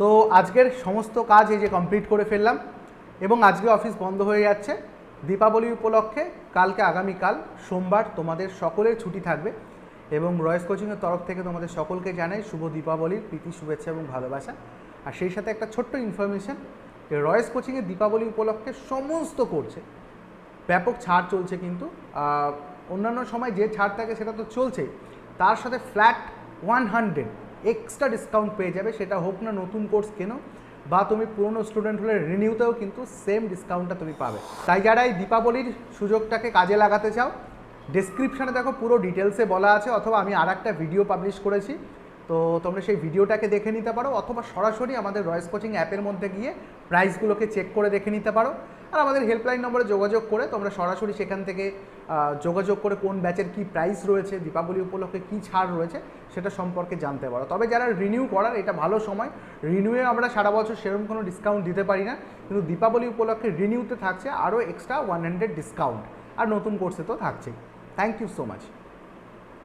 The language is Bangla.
তো আজকের সমস্ত কাজ এই যে কমপ্লিট করে ফেললাম এবং আজকে অফিস বন্ধ হয়ে যাচ্ছে। দীপাবলি উপলক্ষে কালকে আগামীকাল সোমবার তোমাদের সকলের ছুটি থাকবে এবং রয়েস কোচিংয়ের তরফ থেকে তোমাদের সকলকে জানাই শুভ দীপাবলির প্রীতি, শুভেচ্ছা এবং ভালোবাসা। আর সেই সাথে একটা ছোট্ট ইনফরমেশন রয়েস কোচিংয়ে দীপাবলি উপলক্ষে সমস্ত করছে। ব্যাপক ছাড় চলছে কিন্তু অন্যান্য সময় যে ছাড় থাকে সেটা তো চলছেই। তার সাথে flat one hundred extra discount পেয়ে যাবে, সেটা হোক না নতুন কোর্স কেনো, বা তুমি পুরনো স্টুডেন্ট হলে রিনিউতেও কিন্তু সেম ডিসকাউন্টটা তুমি পাবে। তাই যারা এই দীপাবলির সুযোগটাকে কাজে লাগাতে চাও ডেসক্রিপশানে দেখো পুরো ডিটেলসে বলা আছে, অথবা আমি আর ভিডিও পাবলিশ করেছি। তো তোমরা সেই ভিডিওটাকে দেখে নিতে পারো, অথবা সরাসরি আমাদের রয়েস কোচিং অ্যাপের মধ্যে গিয়ে প্রাইসগুলোকে চেক করে দেখে নিতে পারো। আর আমাদের হেল্পলাইন নম্বরে যোগাযোগ করে তোমরা সরাসরি সেখান থেকে যোগাযোগ করে কোন ব্যাচের কি প্রাইস রয়েছে, দীপাবলি উপলক্ষে কি ছাড় রয়েছে, সেটা সম্পর্কে জানতে পারো। তবে যারা রিনিউ করার, এটা ভালো সময় রিনিউয়ে আমরা সারা বছর সেরকম কোনো ডিসকাউন্ট দিতে পারি না, কিন্তু দীপাবলি উপলক্ষে রিনিউতে থাকছে আরও এক্সট্রা ওয়ান হান্ড্রেড ডিসকাউন্ট আর নতুন কোর্সে তো থাকছেই। Thank you so much